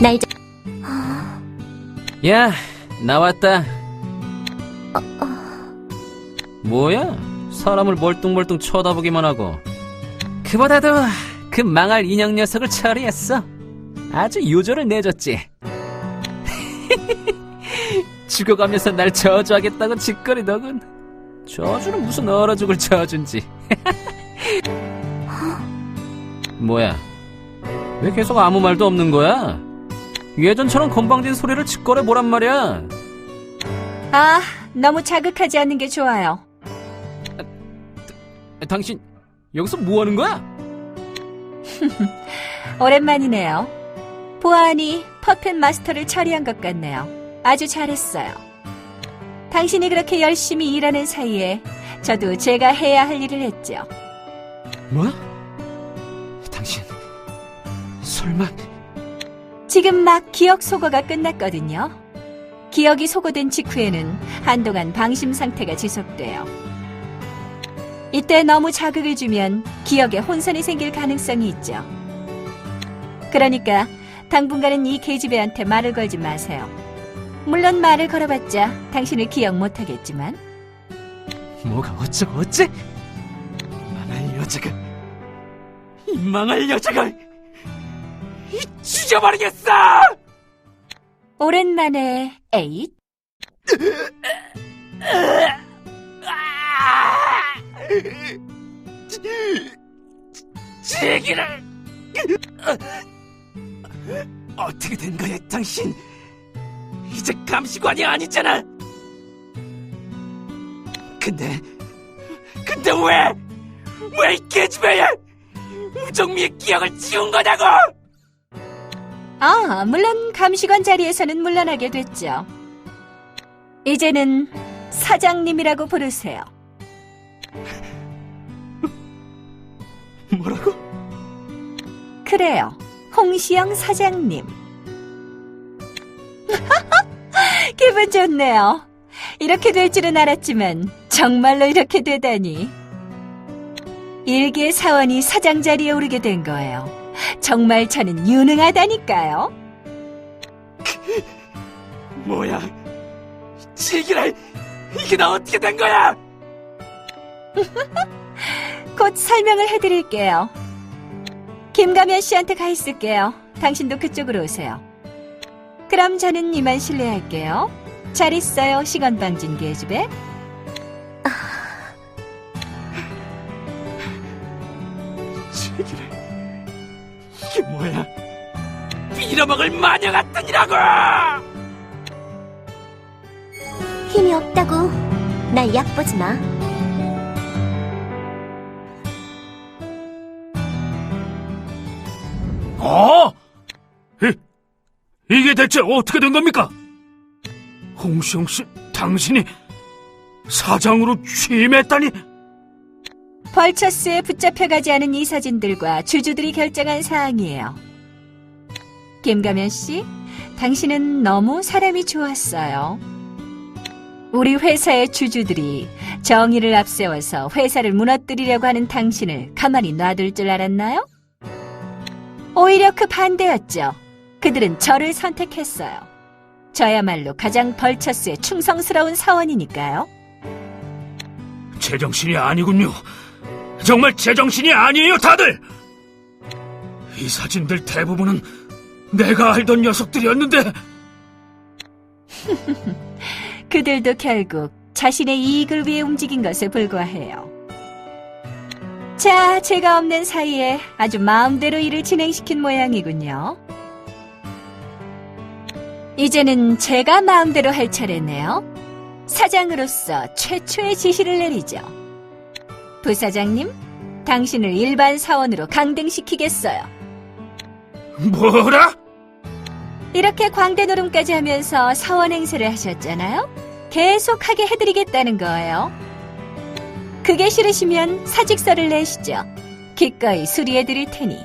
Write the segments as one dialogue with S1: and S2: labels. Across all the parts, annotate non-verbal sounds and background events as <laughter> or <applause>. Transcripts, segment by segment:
S1: 나 이제
S2: 야, 나왔다. 뭐야? 사람을 멀뚱멀뚱 쳐다보기만 하고. 그보다도 그 망할 인형 녀석을 처리했어. 아주 요조를 내줬지. <laughs> 죽어가면서 날 저주하겠다고 짓거리더군. 저주는 무슨 얼어 죽을 저주인지. <laughs> 뭐야? 왜 계속 아무 말도 없는 거야? 예전처럼 건방진 소리를 짓거려 보란 말이야.
S3: 아, 너무 자극하지 않는 게 좋아요.
S2: 당신 여기서 뭐 하는 거야? <laughs>
S3: 오랜만이네요. 보아하니 퍼펫 마스터를 처리한 것 같네요. 아주 잘했어요. 당신이 그렇게 열심히 일하는 사이에 저도 제가 해야 할 일을 했죠.
S2: 뭐? 당신 설마
S3: 지금 막 기억 소거가 끝났거든요. 기억이 소거된 직후에는 한동안 방심 상태가 지속돼요. 이때 너무 자극을 주면 기억에 혼선이 생길 가능성이 있죠. 그러니까 당분간은 이 계집애한테 말을 걸지 마세요. 물론 말을 걸어봤자 당신을 기억 못하겠지만
S2: 뭐가 어쩌고 어째? 망할 여자가 이 망할 여자가 이 죽여버리겠어!
S3: 오랜만에 에잇
S2: 지기를 어떻게 된 거야 당신? 이제 감시관이 아니잖아. 근데 근데 왜? 왜 이 개집애야? 우정미의 기억을 지운 거냐고!
S3: 아, 물론 감시관 자리에서는 물러나게 됐죠. 이제는 사장님이라고 부르세요. <laughs>
S2: 뭐라고?
S3: 그래요. 홍시영 사장님. <laughs> 기분 좋네요. 이렇게 될 줄은 알았지만 정말로 이렇게 되다니. 일개 사원이 사장 자리에 오르게 된 거예요. 정말 저는 유능하다니까요.
S2: 뭐야? 지기를 이게 다 어떻게 된 거야? <laughs>
S3: 곧 설명을 해드릴게요. 김가면 씨한테 가 있을게요. 당신도 그쪽으로 오세요. 그럼 저는 이만 실례할게요. 잘 있어요, 시간방진 계집애.
S2: 빌어먹을 마녀 같으니라고!
S1: 힘이 없다고. 날 얕보지 마.
S4: 어? 이, 이게 대체 어떻게 된 겁니까? 홍시영 씨, 당신이 사장으로 취임했다니?
S3: 벌처스에 붙잡혀가지 않은 이 사진들과 주주들이 결정한 사항이에요. 김가면 씨, 당신은 너무 사람이 좋았어요. 우리 회사의 주주들이 정의를 앞세워서 회사를 무너뜨리려고 하는 당신을 가만히 놔둘 줄 알았나요? 오히려 그 반대였죠. 그들은 저를 선택했어요. 저야말로 가장 벌처스에 충성스러운 사원이니까요.
S4: 제정신이 아니군요. 정말 제정신이 아니에요, 다들! 이 사진들 대부분은 내가 알던 녀석들이었는데, <laughs>
S3: 그들도 결국 자신의 이익을 위해 움직인 것에 불과해요. 자, 제가 없는 사이에 아주 마음대로 일을 진행시킨 모양이군요. 이제는 제가 마음대로 할 차례네요. 사장으로서 최초의 지시를 내리죠. 부사장님, 당신을 일반 사원으로 강등시키겠어요.
S4: 뭐라?
S3: 이렇게 광대 노름까지 하면서 사원 행세를 하셨잖아요? 계속하게 해드리겠다는 거예요. 그게 싫으시면 사직서를 내시죠. 기꺼이 수리해드릴 테니.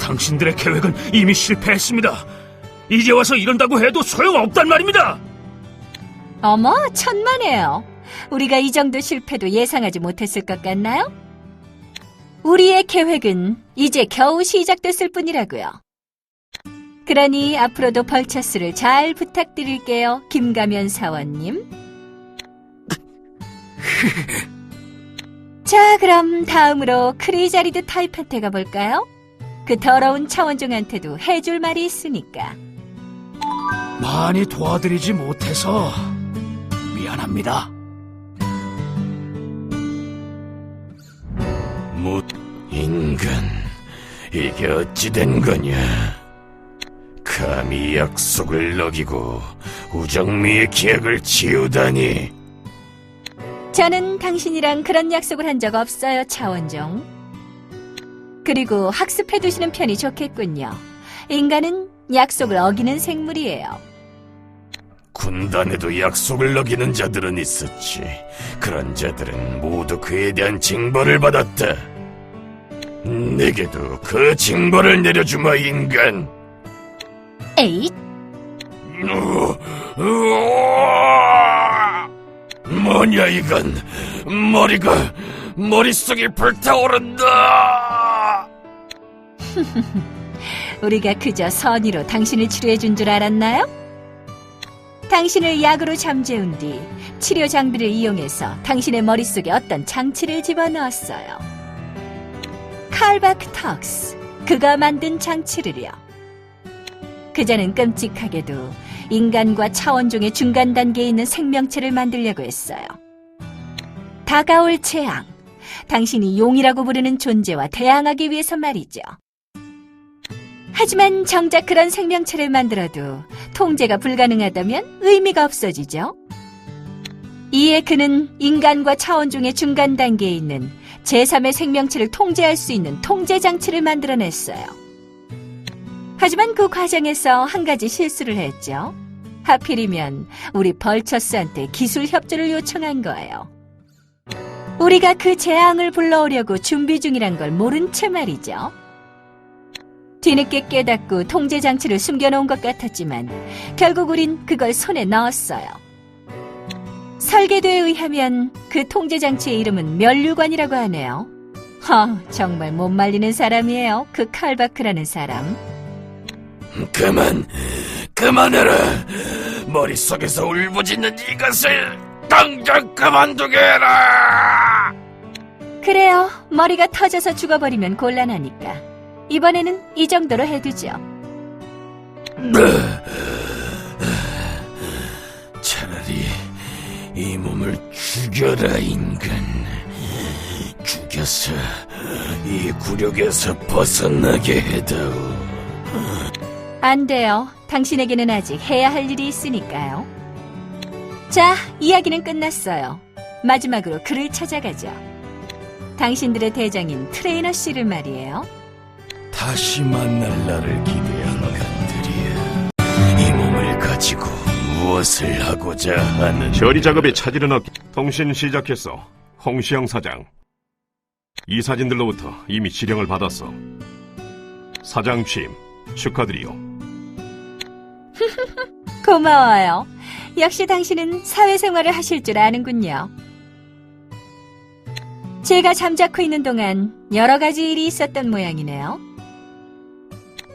S4: 당신들의 계획은 이미 실패했습니다. 이제 와서 이런다고 해도 소용없단 말입니다!
S3: 어머, 천만에요. 우리가 이 정도 실패도 예상하지 못했을 것 같나요? 우리의 계획은 이제 겨우 시작됐을 뿐이라고요. 그러니 앞으로도 벌처스를 잘 부탁드릴게요, 김가면 사원님. <laughs> 자, 그럼 다음으로 크리자리드 타이프한테 가볼까요? 그 더러운 차원종한테도 해줄 말이 있으니까.
S4: 많이 도와드리지 못해서 미안합니다.
S5: 못 인간 이게 어찌 된 거냐 감히 약속을 어기고 우정미의 기억을 지우다니
S3: 저는 당신이랑 그런 약속을 한 적 없어요, 차원종. 그리고 학습해 두시는 편이 좋겠군요. 인간은 약속을 어기는 생물이에요.
S5: 군단에도 약속을 어기는 자들은 있었지 그런 자들은 모두 그에 대한 징벌을 받았다 내게도 그 징벌을 내려주마 인간
S3: 에잇!
S5: 으, 으아! 뭐냐 이건 머리가 머릿속이 불타오른다 <laughs>
S3: 우리가 그저 선의로 당신을 치료해 준 줄 알았나요? 당신을 약으로 잠재운 뒤 치료 장비를 이용해서 당신의 머릿속에 어떤 장치를 집어넣었어요. 칼바크 턱스, 그가 만든 장치를요. 그자는 끔찍하게도 인간과 차원종의 중간 단계에 있는 생명체를 만들려고 했어요. 다가올 재앙, 당신이 용이라고 부르는 존재와 대항하기 위해서 말이죠. 하지만 정작 그런 생명체를 만들어도 통제가 불가능하다면 의미가 없어지죠. 이에 그는 인간과 차원종의 중간 단계에 있는 제3의 생명체를 통제할 수 있는 통제 장치를 만들어냈어요. 하지만 그 과정에서 한 가지 실수를 했죠. 하필이면 우리 벌처스한테 기술 협조를 요청한 거예요. 우리가 그 재앙을 불러오려고 준비 중이란 걸 모른 채 말이죠. 뒤늦게 깨닫고 통제 장치를 숨겨놓은 것 같았지만 결국 우린 그걸 손에 넣었어요. 설계도에 의하면 그 통제 장치의 이름은 멸류관이라고 하네요. 허, 정말 못 말리는 사람이에요. 그 칼바크라는 사람.
S5: 그만 그만해라 머릿속에서 울부짖는 이것을 당장 그만두게 해라
S3: 그래요. 머리가 터져서 죽어버리면 곤란하니까. 이번에는 이 정도로 해두죠.
S5: 이 몸을 죽여라 인간 죽여서 이 굴욕에서 벗어나게 해다오
S3: 안 돼요. 당신에게는 아직 해야 할 일이 있으니까요. 자, 이야기는 끝났어요. 마지막으로 그를 찾아가죠. 당신들의 대장인 트레이너 씨를 말이에요.
S5: 다시 만날 날을 기대하는 간들이야 이 몸을 가지고 무엇을 하고자 하는
S6: 처리 작업에 차질은 없. 통신 시작했어. 홍시영 사장. 이 사진들로부터 이미 지령을 받았어. 사장 취임 축하드리요. <laughs>
S3: 고마워요. 역시 당신은 사회생활을 하실 줄 아는군요. 제가 잠자코 있는 동안 여러 가지 일이 있었던 모양이네요.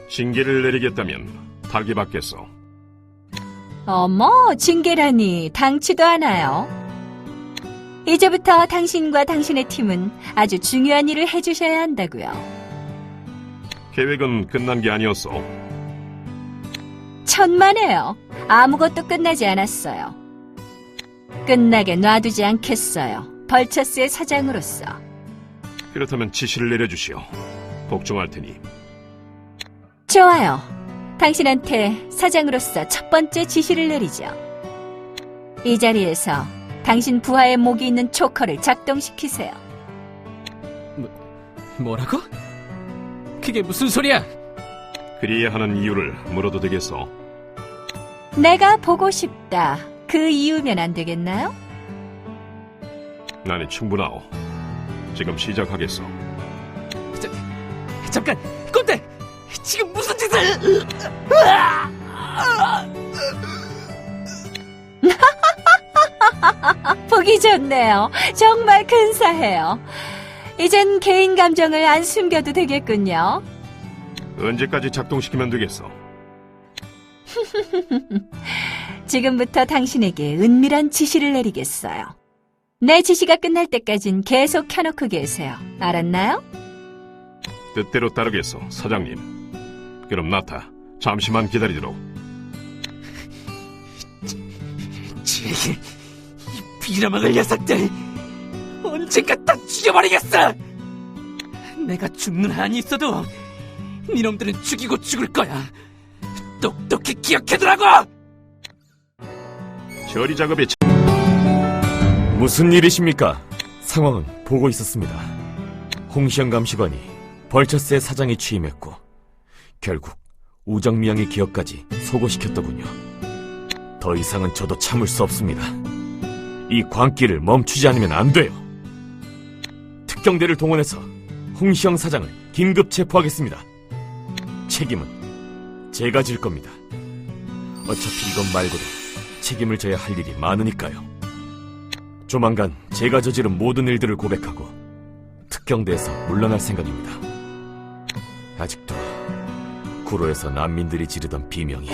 S6: 징계를 내리겠다면 달기 받겠어.
S3: 어머, 징계라니 당치도 않아요. 이제부터 당신과 당신의 팀은 아주 중요한 일을 해주셔야 한다고요.
S6: 계획은 끝난 게 아니었어.
S3: 천만에요. 아무것도 끝나지 않았어요. 끝나게 놔두지 않겠어요. 벌처스의 사장으로서.
S6: 그렇다면 지시를 내려주시오. 복종할 테니.
S3: 좋아요. 당신한테 사장으로서 첫 번째 지시를 내리죠. 이 자리에서 당신 부하의 목이 있는 초커를 작동시키세요.
S2: 뭐라고? 그게 무슨 소리야?
S6: 그리야 하는 이유를 물어도 되겠어.
S3: 내가 보고 싶다. 그 이유면 안 되겠나요?
S6: 나는 충분하오. 지금 시작하겠어.
S2: 잠깐! 지금 무슨 짓을? <laughs>
S3: 보기 좋네요. 정말 근사해요. 이젠 개인 감정을 안 숨겨도 되겠군요.
S6: 언제까지 작동시키면 되겠어? <laughs>
S3: 지금부터 당신에게 은밀한 지시를 내리겠어요. 내 지시가 끝날 때까진 계속 켜놓고 계세요. 알았나요?
S6: 뜻대로 따르겠소, 사장님. 그럼 나타, 잠시만 기다리도록.
S4: 이 빌어먹을 녀석들 언젠가 다 죽여버리겠어 내가 죽는 한이 있어도 니놈들은 죽이고 죽을 거야 똑똑히 기억해두라고
S6: 처리 작업에
S5: 무슨 일이십니까? 상황은 보고 있었습니다. 홍시영 감시관이 벌처스의 사장이 취임했고 결국 우정미양의 기억까지 소고시켰더군요. 더 이상은 저도 참을 수 없습니다. 이 광기를 멈추지 않으면 안 돼요. 특경대를 동원해서 홍시영 사장을 긴급 체포하겠습니다. 책임은 제가 질 겁니다. 어차피 이것 말고도 책임을 져야 할 일이 많으니까요. 조만간 제가 저지른 모든 일들을 고백하고 특경대에서 물러날 생각입니다. 아직도 구로에서 난민들이 지르던 비명이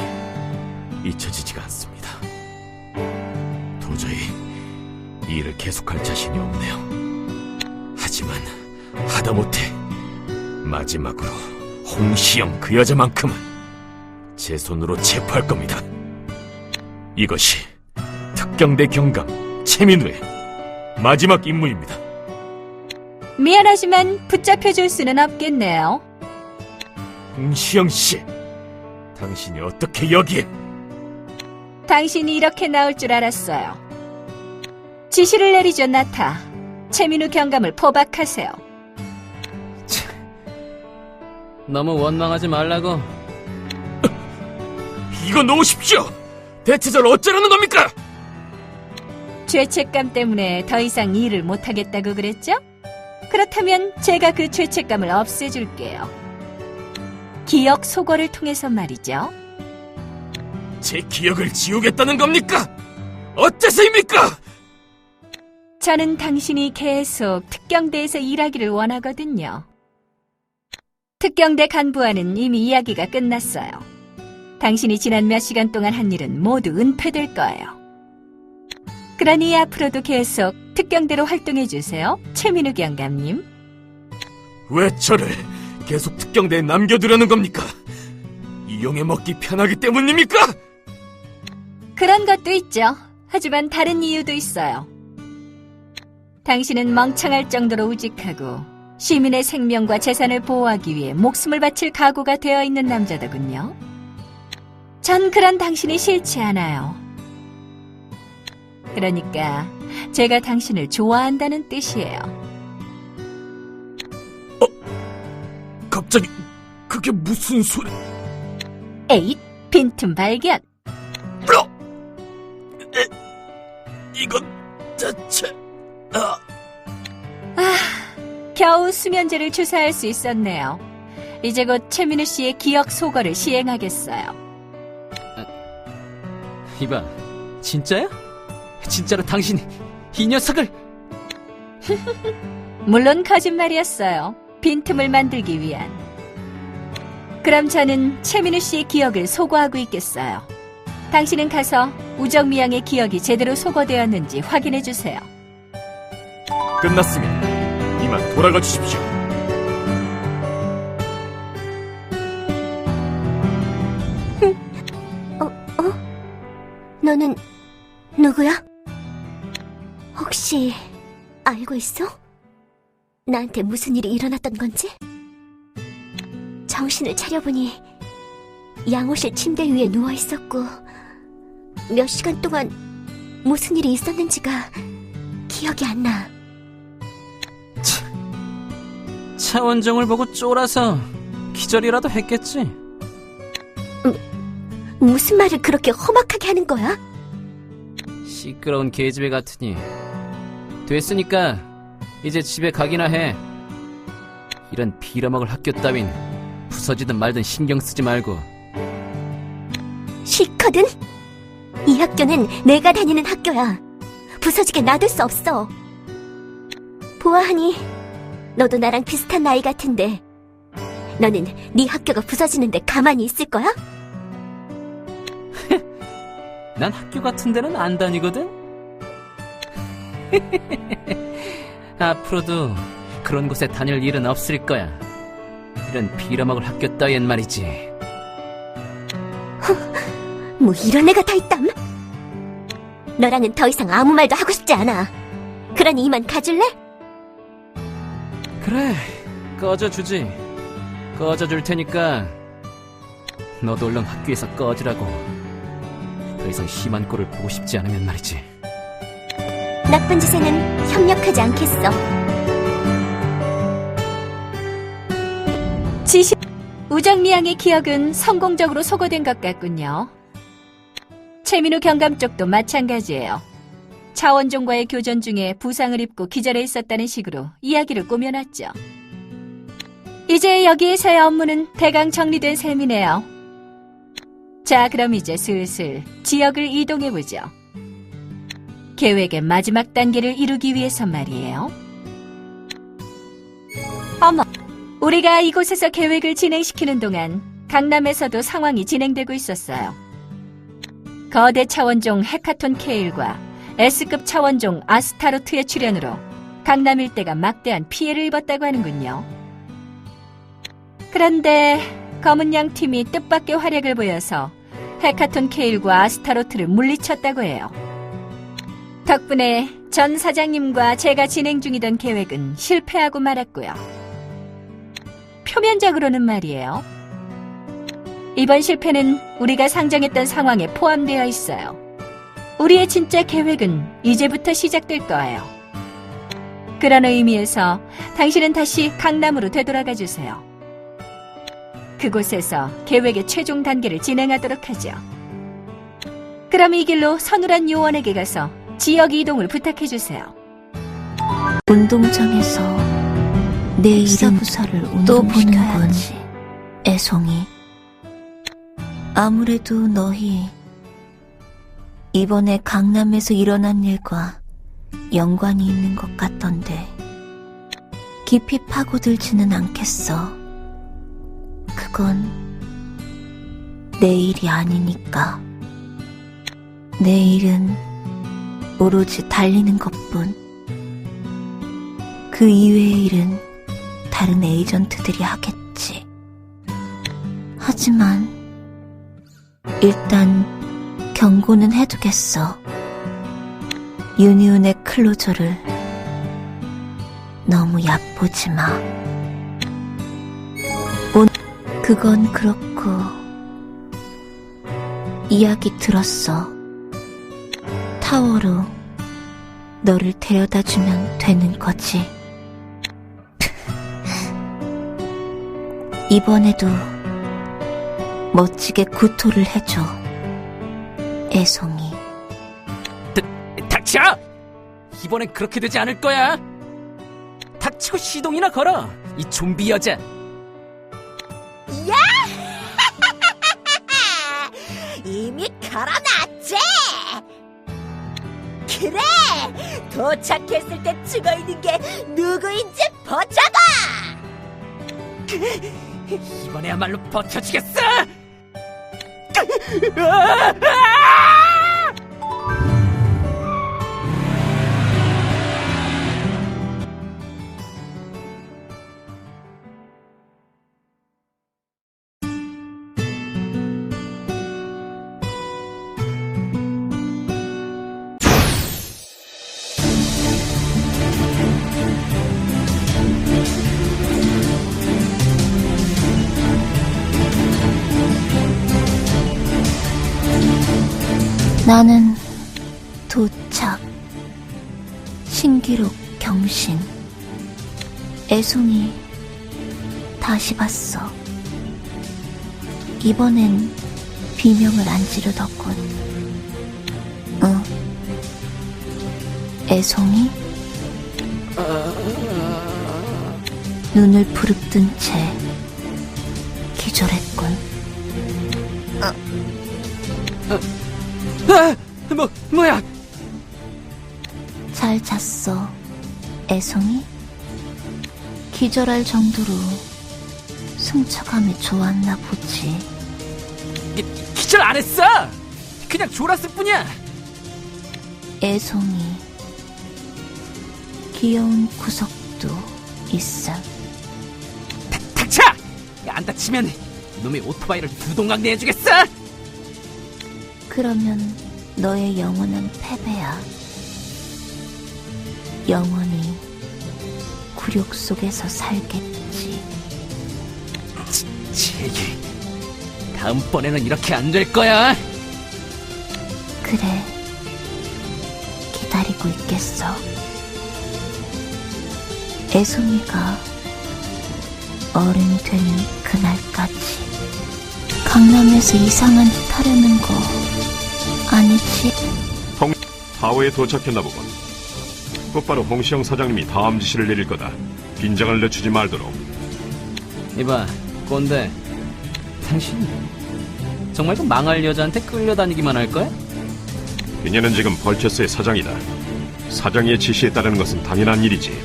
S5: 잊혀지지가 않습니다. 도저히 이 일을 계속할 자신이 없네요. 하지만 하다못해 마지막으로 홍시영 그 여자만큼은 제 손으로 체포할 겁니다. 이것이 특경대 경감 최민우의 마지막 임무입니다.
S3: 미안하지만 붙잡혀줄 수는 없겠네요.
S5: 홍시영 씨, 당신이 어떻게 여기에?
S3: 당신이 이렇게 나올 줄 알았어요. 지시를 내리죠, 나타. 최민우 경감을 포박하세요.
S2: 너무 원망하지 말라고.
S5: 이거 놓으십시오. 대체 저를 어쩌라는 겁니까?
S3: 죄책감 때문에 더 이상 일을 못하겠다고 그랬죠? 그렇다면 제가 그 죄책감을 없애줄게요. 기억 소거를 통해서 말이죠.
S5: 제 기억을 지우겠다는 겁니까? 어째서입니까?
S3: 저는 당신이 계속 특경대에서 일하기를 원하거든요. 특경대 간부와는 이미 이야기가 끝났어요. 당신이 지난 몇 시간 동안 한 일은 모두 은폐될 거예요. 그러니 앞으로도 계속 특경대로 활동해 주세요. 최민우 경감님.
S5: 왜 저를 계속 특경대에 남겨두려는 겁니까? 이용해 먹기 편하기 때문입니까?
S3: 그런 것도 있죠. 하지만 다른 이유도 있어요. 당신은 멍청할 정도로 우직하고 시민의 생명과 재산을 보호하기 위해 목숨을 바칠 각오가 되어 있는 남자더군요. 전 그런 당신이 싫지 않아요. 그러니까 제가 당신을 좋아한다는 뜻이에요.
S5: 갑자기 그게 무슨 소리?
S3: 에잇, 빈틈 발견.
S5: 이건 대체 아,
S3: 겨우 수면제를 주사할 수 있었네요. 이제 곧 최민우 씨의 기억 소거를 시행하겠어요.
S2: 이봐, 진짜야? 진짜로 당신 이 녀석을 <laughs>
S3: 물론 거짓말이었어요. 빈틈을 만들기 위한. 그럼 저는 최민우 씨의 기억을 소거하고 있겠어요. 당신은 가서 우정미 양의 기억이 제대로 소거되었는지 확인해 주세요.
S5: 끝났으면 이만 돌아가 주십시오.
S1: 너는 누구야? 혹시 알고 있어? 나한테 무슨 일이 일어났던 건지? 정신을 차려보니 양호실 침대 위에 누워 있었고 몇 시간 동안 무슨 일이 있었는지가 기억이 안 나.
S2: 차원정을 보고 쫄아서 기절이라도 했겠지.
S1: 무슨 말을 그렇게 험악하게 하는 거야?
S2: 시끄러운 계집애 같으니. 됐으니까 이제 집에 가기나 해. 이런 빌어먹을 학교 따윈 부서지든 말든 신경 쓰지 말고.
S1: 싫거든? 이 학교는 내가 다니는 학교야. 부서지게 놔둘 수 없어. 보아하니 너도 나랑 비슷한 나이 같은데 너는 네 학교가 부서지는데 가만히 있을 거야? <laughs>
S2: 난 학교 같은 데는 안 다니거든? <laughs> 앞으로도 그런 곳에 다닐 일은 없을 거야. 이런 빌어먹을 학교 따위엔 말이지. <laughs>
S1: 뭐 이런 애가 다 있담? 너랑은 더 이상 아무 말도 하고 싶지 않아. 그러니 이만 가줄래?
S2: 그래, 꺼져주지. 꺼져줄 테니까 너도 얼른 학교에서 꺼지라고. 더 이상 심한 꼴을 보고 싶지 않으면 말이지.
S1: 나쁜 짓에는 협력하지 않겠어.
S3: 지시 우정미양의 기억은 성공적으로 소거된 것 같군요. 최민우 경감 쪽도 마찬가지예요. 차원종과의 교전 중에 부상을 입고 기절해 있었다는 식으로 이야기를 꾸며놨죠. 이제 여기에서의 업무는 대강 정리된 셈이네요. 자, 그럼 이제 슬슬 지역을 이동해보죠. 계획의 마지막 단계를 이루기 위해서 말이에요. 어머, 우리가 이곳에서 계획을 진행시키는 동안 강남에서도 상황이 진행되고 있었어요. 거대 차원종 헤카톤 케일과 S급 차원종 아스타로트의 출현으로 강남 일대가 막대한 피해를 입었다고 하는군요. 그런데 검은 양 팀이 뜻밖의 활약을 보여서 헤카톤 케일과 아스타로트를 물리쳤다고 해요. 덕분에 전 사장님과 제가 진행 중이던 계획은 실패하고 말았고요. 표면적으로는 말이에요. 이번 실패는 우리가 상정했던 상황에 포함되어 있어요. 우리의 진짜 계획은 이제부터 시작될 거예요. 그런 의미에서 당신은 다시 강남으로 되돌아가 주세요. 그곳에서 계획의 최종 단계를 진행하도록 하죠. 그럼 이 길로 선우란 요원에게 가서 지역 이동을 부탁해 주세요.
S7: 운동장에서 내 이름 부서를 또 보는군. 애송이. 아무래도 너희 이번에 강남에서 일어난 일과 연관이 있는 것 같던데 깊이 파고들지는 않겠어. 그건 내 일이 아니니까. 내 일은 오로지 달리는 것뿐. 그 이외의 일은 다른 에이전트들이 하겠지. 하지만 일단 경고는 해두겠어. 유니온의 클로저를 너무 얕보지 마. 온 그건 그렇고 이야기 들었어. 타워로 너를 데려다 주면 되는 거지. <laughs> 이번에도 멋지게 구토를 해줘. 애송이.
S2: 닥쳐! 이번엔 그렇게 되지 않을 거야. 닥치고 시동이나 걸어. 이 좀비 여자.
S1: 그래! 도착했을 때 죽어 있는 게 누구인지 보자고!
S2: 이번에야말로 버텨주겠어. <laughs>
S7: 나는 도착. 신기록 경신. 애송이 다시 봤어. 이번엔 비명을 안 지르더군. 응. 애송이? 눈을 부릅뜬 채 기절했군.
S2: 아, 뭐 뭐야?
S7: 잘 잤어, 애송이? 기절할 정도로 승차감이 좋았나 보지.
S2: 기, 기절 안 했어. 그냥 졸았을 뿐이야.
S7: 애송이 귀여운 구석도 있어.
S2: 닥쳐! 안 다치면 놈의 오토바이를 두 동강 내주겠어.
S7: 그러면 너의 영혼은 패배야. 영원히 굴욕 속에서 살겠지.
S2: 제기. 다음번에는 이렇게 안 될 거야.
S7: 그래. 기다리고 있겠어. 애송이가 어른이 되는 그날까지. 강남에서 이상한 짓 하려는 거 아니지?
S6: 타워에 도착했나 보군. 곧바로 홍시영 사장님이 다음 지시를 내릴 거다. 긴장을 늦추지 말도록.
S2: 이봐, 꼰대. 당신 정말 그 망할 여자한테 끌려다니기만 할 거야?
S6: 그녀는 지금 벌처스의 사장이다. 사장의 지시에 따르는 것은 당연한 일이지.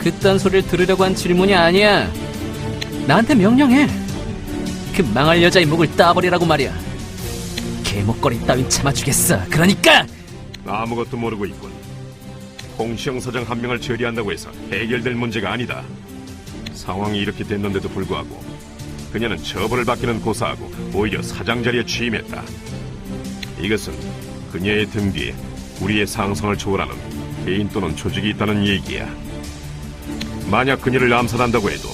S2: 그딴 소리를 들으려고 한 질문이 아니야. 나한테 명령해. 그 망할 여자의 목을 따버리라고 말이야. 개목걸이 따윈 참아주겠어. 그러니까
S6: 아무것도 모르고 있군. 홍시영 사장 한 명을 처리한다고 해서 해결될 문제가 아니다. 상황이 이렇게 됐는데도 불구하고 그녀는 처벌을 받기는 고사하고 오히려 사장 자리에 취임했다. 이것은 그녀의 등 뒤에 우리의 상성을 초월하는 개인 또는 조직이 있다는 얘기야. 만약 그녀를 암살한다고 해도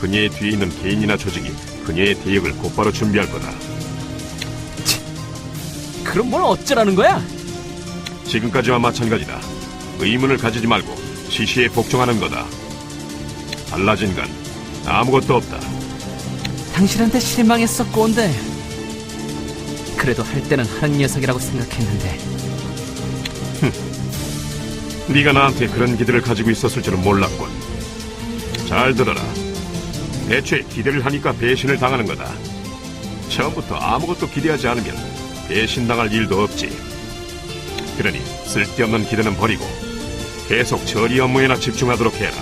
S6: 그녀의 뒤에 있는 개인이나 조직이 그녀의 대역을 곧바로 준비할 거다.
S2: 그럼 뭘 어쩌라는 거야?
S6: 지금까지와 마찬가지다. 의문을 가지지 말고 지시에 복종하는 거다. 달라진 건 아무것도 없다.
S2: 당신한테 실망했어, 꼰대. 그래도 할 때는 하는 녀석이라고 생각했는데
S6: 네가 나한테 그런 기대를 가지고 있었을 줄은 몰랐군. 잘 들어라. 애초에 기대를 하니까 배신을 당하는 거다. 처음부터 아무것도 기대하지 않으면 배신당할 일도 없지. 그러니 쓸데없는 기대는 버리고 계속 처리 업무에나 집중하도록 해라.